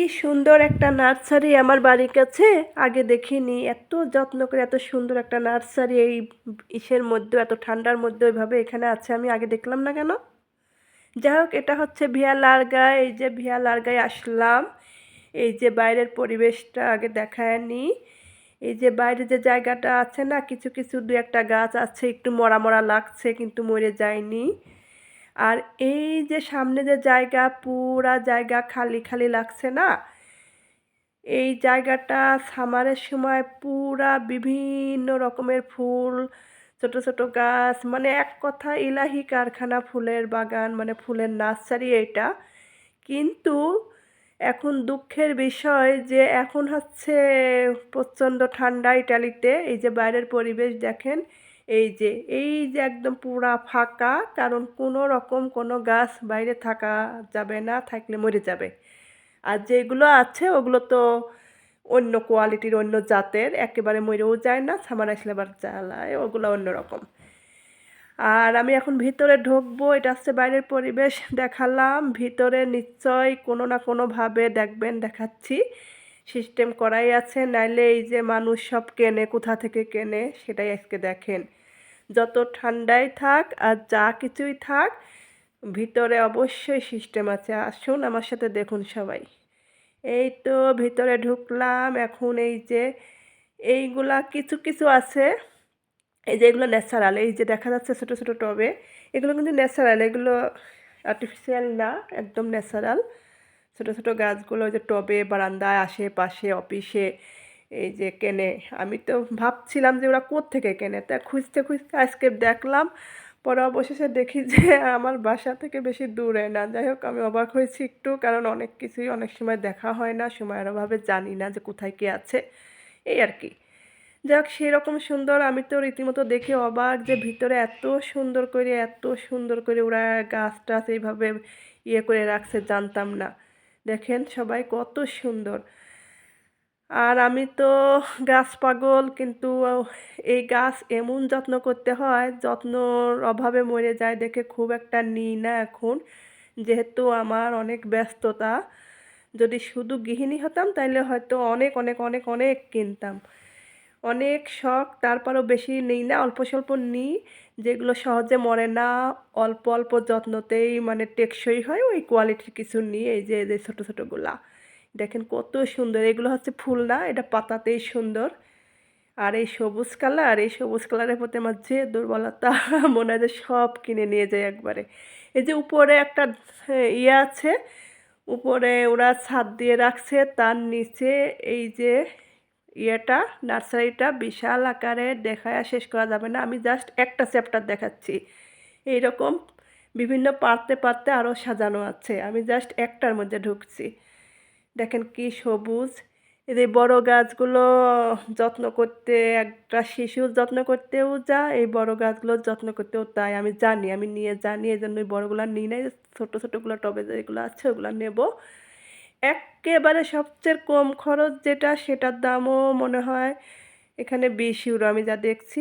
কি সুন্দর একটা নার্সারি আমার বাড়ির কাছে। আগে দেখিনি, এত যত্ন করে এত সুন্দর একটা নার্সারি, এই ইসের মধ্যে, এত ঠান্ডার মধ্যে ওইভাবে এখানে আছে, আমি আগে দেখলাম না কেন? যাই হোক, এটা হচ্ছে ভিয়া লারগায় এই যে ভিয়া লারগায় আসলাম। এই যে বাইরের পরিবেশটা আগে দেখায় নি এই যে বাইরে যে জায়গাটা আছে না, কিছু কিছু, দু একটা গাছ আছে, একটু মরা মরা লাগছে, কিন্তু মরে যায়নি। আর এই যে সামনে যে জায়গা, পুরা জায়গা খালি খালি লাগছে না? এই জায়গাটা সামারের সময় পুরা বিভিন্ন রকমের ফুল, ছোট ছোট গাছ মানে এক কথা ইলাহি কারখানা ফুলের বাগান মানে ফুলের নার্সারি এটা। কিন্তু এখন দুঃখের বিষয় যে এখন হচ্ছে প্রচণ্ড ঠান্ডা ইটালিতে, এই যে বাইরের পরিবেশ দেখেন এই যে এই যে একদম পুরা ফাঁকা, কারণ কোনো রকম কোনো গাছ বাইরে থাকা যাবে না, থাকলে মরে যাবে। আর যেগুলো আছে, ওগুলো তো অন্য কোয়ালিটির, অন্য জাতের, একেবারে মরেও যায় না, সামার আসলে আবার জ্বালায়, ওগুলো অন্যরকম আর আমি এখন ভিতরে ঢুকবো, এটা হচ্ছে বাইরের পরিবেশ দেখালাম, ভিতরে নিশ্চয় কোনো না কোনোভাবে দেখবেন, দেখাচ্ছি। সিস্টেম করাই আছে, নাইলে এই যে মানুষ সব কেনে, কোথা থেকে কেনে, সেটাই আজকে দেখেন। যত ঠান্ডাই থাক আর যা কিছুই থাক, ভিতরে অবশ্যই সিস্টেম আছে। আসুন আমার সাথে দেখুন সবাই। এই তো ভিতরে ঢুকলাম, এখন এই যে এইগুলা কিছু কিছু আছে। এই যে এগুলো ন্যাচারাল এই যে দেখা যাচ্ছে ছোটো ছোটো টবে। এগুলো কিন্তু ন্যাচারাল এগুলো আর্টিফিশিয়াল না, একদম ন্যাচারাল ছোটো ছোটো গাছগুলো যে টবে, বারান্দায়, আশেপাশে, অফিসে, এই যে কেনে। আমি তো ভাবছিলাম যে ওরা থেকে কেনে। তা খুঁজতে খুঁজতে আজকে দেখলাম, পরে অবশেষে দেখি যে আমার বাসা থেকে বেশি দূরে না। যাই হোক, আমি অবাক হয়েছি একটু, কারণ অনেক কিছুই অনেক সময় দেখা হয় না, সময়ের অভাবে জানি না যে কোথায় কি আছে। এই আর কি। যাক, সেরকম সুন্দর, আমি তো রীতিমতো দেখে অবাক যে ভিতরে এত সুন্দর করে, এত সুন্দর করে ওরা গাছ টাছ এইভাবে ইয়ে করে রাখছে, জানতাম না। দেখেন সবাই কত সুন্দর। আর আমি তো গাছ পাগল, কিন্তু এই গাছ এমন যত্ন করতে হয়, যত্নর অভাবে মরে যায় দেখে খুব একটা নিই না এখন। যেহেতু আমার অনেক ব্যস্ততা, যদি শুধু গৃহিণী হতাম তাহলে হয়তো অনেক অনেক অনেক অনেক কিনতাম। অনেক শখ, তারপরও বেশি নিই না, অল্প স্বল্প নিই, যেগুলো সহজে মরে না, অল্প অল্প যত্নতেই মানে টেকসই হয়, ওই কোয়ালিটির কিছু নিই, এই যে, এই ছোটো ছোটোগুলা। দেখেন কত সুন্দর, এগুলো হচ্ছে ফুল না, এটা পাতাতেই সুন্দর। আর এই সবুজ কালার, এই সবুজ কালারের প্রতি আমার যে দুর্বলতা, মনে হয় যে সব কিনে নিয়ে যায় একবারে। এই যে উপরে একটা ইয়ে আছে, উপরে ওরা ছাদ দিয়ে রাখছে, তার নিচে এই যে ইয়েটা, নার্সারিটা বিশাল আকারে দেখায় শেষ করা যাবে না। আমি জাস্ট একটা চ্যাপ্টার দেখাচ্ছি। এইরকম বিভিন্ন পারতে পারতে আরও সাজানো আছে। আমি জাস্ট একটার মধ্যে ঢুকছি। দেখেন কি সবুজ। এই বড় গাছগুলো যত্ন করতে, একটা শিশু যত্ন করতেও যা এই বড় গাছগুলো যত্ন করতেও তাই। আমি জানি, আমি নিয়ে জানি এই জন্য বড়গুলো নিই নাই। ছোটো ছোটোগুলো টবে যেগুলো আছে ওগুলো নেব। একেবারে সবচেয়ে কম খরচ যেটা, সেটার দামও মনে হয় এখানে বেশি ইউরো আমি যা দেখছি।